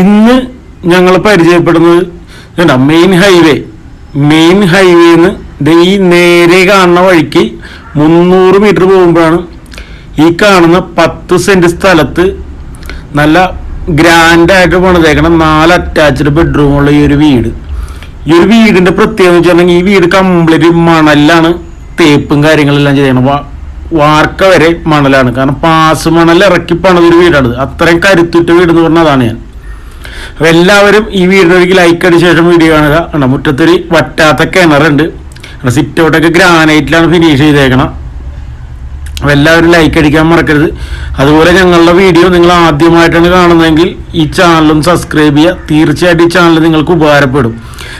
ഇന്ന് ഞങ്ങൾ പരിചയപ്പെടുന്നത് ഇതുണ്ട മെയിൻ ഹൈവേ മെയിൻ ഹൈവേന്ന് ഈ നേരെ കാണുന്ന വഴിക്ക് മുന്നൂറ് മീറ്റർ പോകുമ്പോഴാണ് ഈ കാണുന്ന പത്ത് സെന്റ് സ്ഥലത്ത് നല്ല ഗ്രാൻഡായിട്ട് പണിതേക്കണം നാല് അറ്റാച്ച്ഡ് ബെഡ്റൂമുള്ള ഈ ഒരു വീട്. ഈ ഒരു വീടിന്റെ പ്രത്യേകത എന്ന് വെച്ചിട്ടുണ്ടെങ്കിൽ ഈ വീട് കംപ്ലീറ്റ് മണലാണ് തേപ്പും കാര്യങ്ങളെല്ലാം ചെയ്യണം വാർക്ക വരെ മണലാണ്. കാരണം പാസ് മണൽ ഇറക്കി പണിതൊരു വീടാണ് അത്രയും കരുത്തുറ്റ വീട് എന്ന് പറഞ്ഞാൽ അതാണ് ഞാൻ. അപ്പൊ എല്ലാവരും ഈ വീടിനൊരിക്കൽ ലൈക്ക് അടിച്ച ശേഷം വീഡിയോ കാണുക. കണ്ട മുറ്റത്തൊരു വറ്റാത്ത കിണറുണ്ട്. സിറ്റ് ഔട്ടൊക്കെ ഗ്രാനൈറ്റിലാണ് ഫിനിഷ് ചെയ്തേക്കണം. അപ്പോൾ എല്ലാവരും ലൈക്ക് അടിക്കാൻ മറക്കരുത്. അതുപോലെ ഞങ്ങളുടെ വീഡിയോ നിങ്ങൾ ആദ്യമായിട്ടാണ് കാണുന്നതെങ്കിൽ ഈ ചാനലും സബ്സ്ക്രൈബ് ചെയ്യുക. തീർച്ചയായിട്ടും ഈ ചാനൽ നിങ്ങൾക്ക് ഉപകാരപ്പെടും.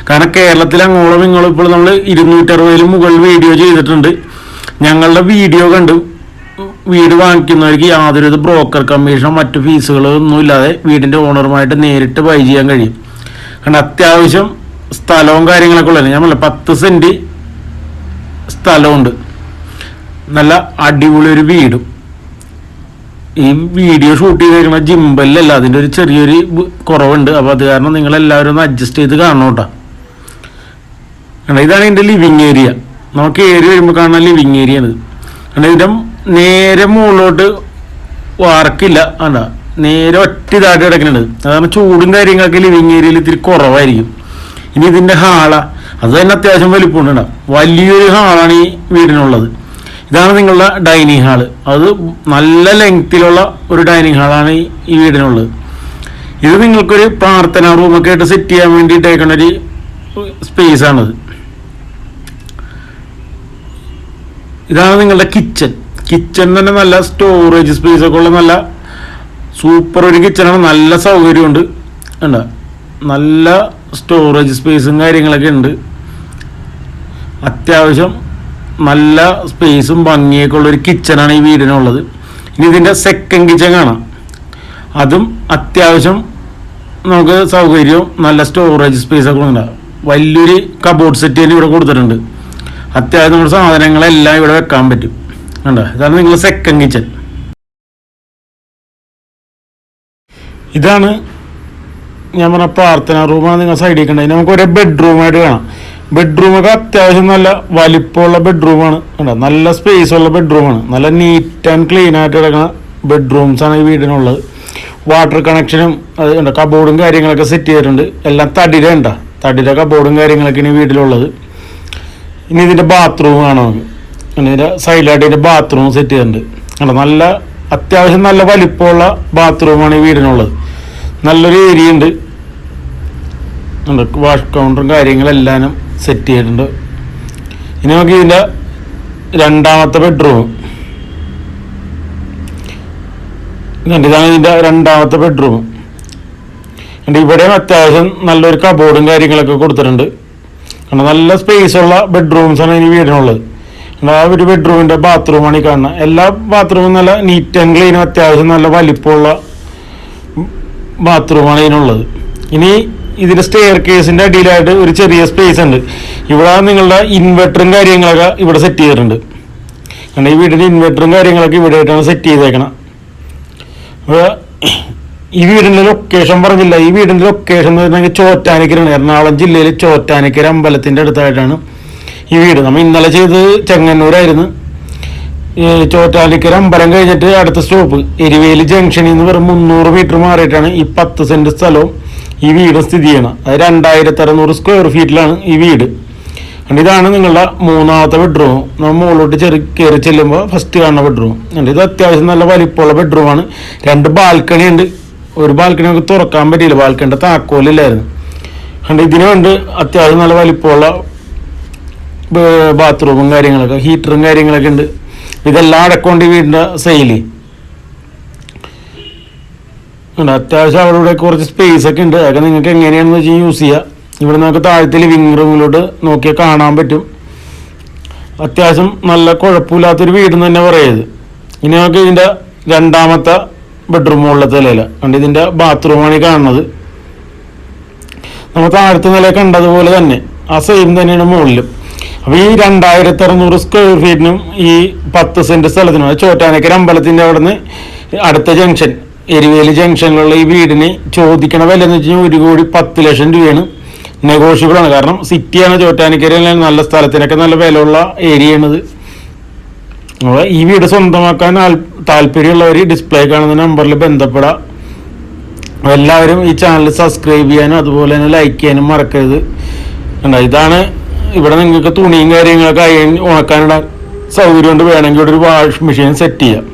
കാരണം കേരളത്തിൽ അങ്ങോളം ഇങ്ങോളം ഇപ്പോൾ നമ്മൾ ഇരുന്നൂറ്ററുപതിലും മുകളിൽ വീഡിയോ ചെയ്തിട്ടുണ്ട്. ഞങ്ങളുടെ വീഡിയോ കണ്ട്. വീട് വാങ്ങിക്കുന്നവർക്ക് യാതൊരുവിധ ബ്രോക്കർ കമ്മീഷൻ മറ്റു ഫീസുകളോ ഒന്നും ഇല്ലാതെ വീടിന്റെ ഓണറുമായിട്ട് നേരിട്ട് ബൈ ചെയ്യാൻ കഴിയും. കാരണം അത്യാവശ്യം സ്ഥലവും കാര്യങ്ങളൊക്കെ ഉള്ളത് ഞാൻ പറഞ്ഞ പത്ത് സെന്റ് സ്ഥലമുണ്ട്. നല്ല അടിപൊളി ഒരു വീടും. ഈ വീഡിയോ ഷൂട്ട് ചെയ്തേക്കുന്ന ജിമ്പലല്ല അതിന്റെ ഒരു ചെറിയൊരു കുറവുണ്ട്. അപ്പോൾ അത് കാരണം നിങ്ങൾ എല്ലാവരും ഒന്ന് അഡ്ജസ്റ്റ് ചെയ്ത് കാണണം കേട്ടോ. ഇതാണ് എന്റെ ലിവിങ് ഏരിയ നമുക്ക് ഏരിയ വരുമ്പോൾ കാണുന്ന ലിവിങ് ഏരിയ ആണ് കാരണം ഇതിന്റെ നേരെ മുകളിലോട്ട് വാർക്കില്ല. അല്ല നേരെ ഒറ്റ ഇതായിട്ട് കിടക്കുന്നുണ്ട്. അതാണ് ചൂടും കാര്യങ്ങളൊക്കെ ലിവിങ് ഏരിയയിൽ ഇത്തിരി കുറവായിരിക്കും. ഇനി ഇതിന്റെ ഹാള അത് തന്നെ അത്യാവശ്യം വലിപ്പമുണ്ട്. വലിയൊരു ഹാളാണ് ഈ വീടിനുള്ളത്. ഇതാണ് നിങ്ങളുടെ ഡൈനിങ് ഹാൾ അത് നല്ല ലെങ്തിലുള്ള ഒരു ഡൈനിങ് ഹാളാണ് ഈ വീടിനുള്ളത്. ഇത് നിങ്ങൾക്കൊരു പ്രാർത്ഥനാ റൂമൊക്കെ ആയിട്ട് സെറ്റ് ചെയ്യാൻ വേണ്ടിയിട്ടേക്കുന്ന ഒരു സ്പേസ് ആണത്. ഇതാണ് നിങ്ങളുടെ കിച്ചൺ കിച്ചൺ തന്നെ നല്ല സ്റ്റോറേജ് സ്പേസ് ഒക്കെ ഉള്ള നല്ല സൂപ്പർ ഒരു കിച്ചണാണ് നല്ല സൗകര്യമുണ്ട്. ഉണ്ട് നല്ല സ്റ്റോറേജ് സ്പേസും കാര്യങ്ങളൊക്കെ ഉണ്ട്. അത്യാവശ്യം നല്ല സ്പേസും ഭംഗിയൊക്കെ ഉള്ള ഒരു കിച്ചണാണ് ഈ വീടിനുള്ളത്. ഇനി ഇതിന്റെ സെക്കൻഡ് കിച്ചൺ കാണാം. അതും അത്യാവശ്യം നമുക്ക് സൗകര്യവും നല്ല സ്റ്റോറേജ് സ്പേസ് ഒക്കെ ഉണ്ട് വലിയൊരു കബോർഡ് സെറ്റ് തന്നെ ഇവിടെ കൊടുത്തിട്ടുണ്ട്. അത്യാവശ്യം നമ്മുടെ സാധനങ്ങളെല്ലാം ഇവിടെ വെക്കാൻ പറ്റും. കണ്ടോ? ഇതാണ് നിങ്ങൾ സെക്കൻഡ് കിച്ചൺ ഇതാണ് ഞാൻ പറഞ്ഞ പ്രാർത്ഥന റൂമാണ് നിങ്ങൾ സൈഡിൽ കണ്ടത് നമുക്ക് ഒരു ബെഡ്റൂമായിട്ട് കാണാം. ബെഡ്റൂമൊക്കെ അത്യാവശ്യം നല്ല വലിപ്പമുള്ള ബെഡ്റൂമാണ് കണ്ടോ? നല്ല സ്പേസ് ഉള്ള ബെഡ്റൂമാണ് നല്ല നീറ്റ് ആൻഡ് ക്ലീൻ ആയിട്ട് കിടക്കുന്ന ബെഡ്റൂംസ് ആണ് ഈ വീടിനുള്ളത്. വാട്ടർ കണക്ഷനും അത് കണ്ടോ? കബോർഡും കാര്യങ്ങളൊക്കെ സെറ്റ് ചെയ്തിട്ടുണ്ട്. എല്ലാം തടിര ഉണ്ടോ തടിര കബോർഡും കാര്യങ്ങളൊക്കെയാണ് ഈ വീട്ടിലുള്ളത്. ഇനി ഇതിന്റെ ബാത്റൂം കാണാം നമുക്ക്. പിന്നെ സൈഡിലായിട്ട് ഒരു ബാത്റൂം സെറ്റ് ചെയ്തിട്ടുണ്ട്. കണ്ടോ നല്ല അത്യാവശ്യം നല്ല വലിപ്പമുള്ള ബാത്റൂമാണ് ഈ വീടിനുള്ളത്. നല്ലൊരു ഏരിയ ഉണ്ട്. വാഷ് കൗണ്ടറും കാര്യങ്ങളെല്ലാം സെറ്റ് ചെയ്തിട്ടുണ്ട്. ഇനി നമുക്ക് ഇതിന്റെ രണ്ടാമത്തെ ബെഡ്റൂം ഇതാണ് ഇതിന്റെ രണ്ടാമത്തെ ബെഡ്റൂം ഉണ്ട് ഇവിടെയും അത്യാവശ്യം നല്ലൊരു കബോർഡും കാര്യങ്ങളൊക്കെ കൊടുത്തിട്ടുണ്ട്. കാരണം നല്ല സ്പേസ് ഉള്ള ബെഡ്റൂംസ് ആണ് ഇനി വീടിനുള്ളത്. ആ ഒരു ബെഡ്റൂമിന്റെ ബാത്റൂമാണ് ഈ കാണുന്നത് എല്ലാ ബാത്റൂമും നല്ല നീറ്റ് ആൻഡ് ക്ലീനും അത്യാവശ്യം നല്ല വലിപ്പമുള്ള ബാത്റൂമാണ് ഇതിനുള്ളത് ഇനി ഇതിന്റെ സ്റ്റെയർ കേസിന്റെ അടിയിലായിട്ട് ഒരു ചെറിയ സ്പേസ് ഉണ്ട്. ഇവിടെ നിങ്ങളുടെ ഇൻവെർട്ടറും കാര്യങ്ങളൊക്കെ ഇവിടെ സെറ്റ് ചെയ്തിട്ടുണ്ട്. കാരണം ഈ വീടിന്റെ ഇൻവെർട്ടറും കാര്യങ്ങളൊക്കെ ഇവിടെ ആയിട്ടാണ് സെറ്റ് ചെയ്തേക്കണം. അപ്പോൾ ഈ വീടിന്റെ ലൊക്കേഷൻ പറഞ്ഞില്ല. ഈ വീടിന്റെ ലൊക്കേഷൻ എന്ന് പറഞ്ഞാൽ ചോറ്റാനിക്കരാണ് എറണാകുളം ജില്ലയിൽ ചോറ്റാനിക്കര അമ്പലത്തിന്റെ അടുത്തായിട്ടാണ് ഈ വീട് നമ്മൾ ഇന്നലെ ചെയ്തത് ചെങ്ങന്നൂരായിരുന്നു. ചോറ്റാലിക്കര അമ്പലം കഴിഞ്ഞിട്ട് അടുത്ത സ്റ്റോപ്പ്. എരിവേലി ജംഗ്ഷനിൽ നിന്ന് വെറും മുന്നൂറ് മീറ്റർ മാറിയിട്ടാണ് ഈ പത്ത് സെന്റ് സ്ഥലവും ഈ വീട് സ്ഥിതി ചെയ്യണം. അത് രണ്ടായിരത്തി അറുന്നൂറ് സ്ക്വയർ ഫീറ്റിലാണ് ഈ വീട്. അണ്ട് ഇതാണ് നിങ്ങളുടെ മൂന്നാമത്തെ ബെഡ്റൂം നമ്മൾ മുകളിലോട്ട് ചെറു കയറി ചെല്ലുമ്പോൾ ഫസ്റ്റ് കാണുന്ന ബെഡ്റൂം അണ്ട് ഇത് അത്യാവശ്യം നല്ല വലിപ്പമുള്ള ബെഡ്റൂമാണ് രണ്ട് ബാൽക്കണി ഉണ്ട്. ഒരു ബാൽക്കണി നമുക്ക് തുറക്കാൻ പറ്റിയില്ല. ബാൽക്കണിയുടെ താക്കോലില്ലായിരുന്നു. അണ്ട് ഇതിനുണ്ട് അത്യാവശ്യം നല്ല വലിപ്പമുള്ള ബാത്റൂമും കാര്യങ്ങളൊക്കെ ഹീറ്ററും കാര്യങ്ങളൊക്കെ ഉണ്ട്. ഇതെല്ലാം അടക്കൊണ്ട് വീടിന്റെ സെയിൽ ഉണ്ട് അത്യാവശ്യം അവിടെ ഇവിടെ കുറച്ച് സ്പേസ് ഒക്കെ ഉണ്ട്. അതൊക്കെ നിങ്ങൾക്ക് എങ്ങനെയാണെന്ന് വെച്ചാൽ യൂസ് ചെയ്യുക ഇവിടെ നമുക്ക് താഴത്തെ ലിവിങ് റൂമിലോട്ട് നോക്കിയാൽ കാണാൻ പറ്റും. അത്യാവശ്യം നല്ല കുഴപ്പമില്ലാത്തൊരു വീടെന്ന് തന്നെ പറയത് ഇനി നമുക്ക് ഇതിന്റെ രണ്ടാമത്തെ ബെഡ്റൂം മുകളിലത്തെ നിലയില കണ്ട് ഇതിന്റെ ബാത്റൂമാണ് ഈ കാണുന്നത്. നമ്മൾ താഴത്തെ നില കണ്ടതുപോലെ തന്നെ. ആ സെയിം തന്നെയാണ് മുകളിലും. അപ്പോൾ ഈ രണ്ടായിരത്തി അറുന്നൂറ് സ്ക്വയർ ഫീറ്റിനും ഈ പത്ത് സെന്റ് സ്ഥലത്തിനും ചോറ്റാനക്കര അമ്പലത്തിന്റെ അവിടെ നിന്ന് അടുത്ത ജംഗ്ഷൻ എരിവേലി ജംഗ്ഷനിലുള്ള ഈ വീടിന് ചോദിക്കണ വില എന്ന് വെച്ച് കഴിഞ്ഞാൽ ഒരു കോടി പത്ത് ലക്ഷം രൂപയാണ്. നെഗോഷ്യബിൾ ആണ്. കാരണം സിറ്റിയാണ് ചോറ്റാനിക്കരയിലെ നല്ല സ്ഥലത്തിനൊക്കെ നല്ല വിലയുള്ള ഏരിയയാണിത്. അപ്പോൾ ഈ വീട് സ്വന്തമാക്കാൻ താല്പര്യമുള്ളവർ ഡിസ്പ്ലേ കാണുന്ന നമ്പറിൽ ബന്ധപ്പെടാം. എല്ലാവരും ഈ ചാനൽ സബ്സ്ക്രൈബ് ചെയ്യാനും അതുപോലെ തന്നെ ലൈക്ക് ചെയ്യാനും മറക്കരുത്. ഇതാണ് ഇവിടെ നിങ്ങൾക്ക് തുണിയും കാര്യങ്ങളൊക്കെ ഉണക്കാനുള്ള സൗകര്യം കൊണ്ട് വേണമെങ്കിൽ ഇവിടെ ഒരു വാഷിംഗ് മെഷീൻ സെറ്റ് ചെയ്യാം.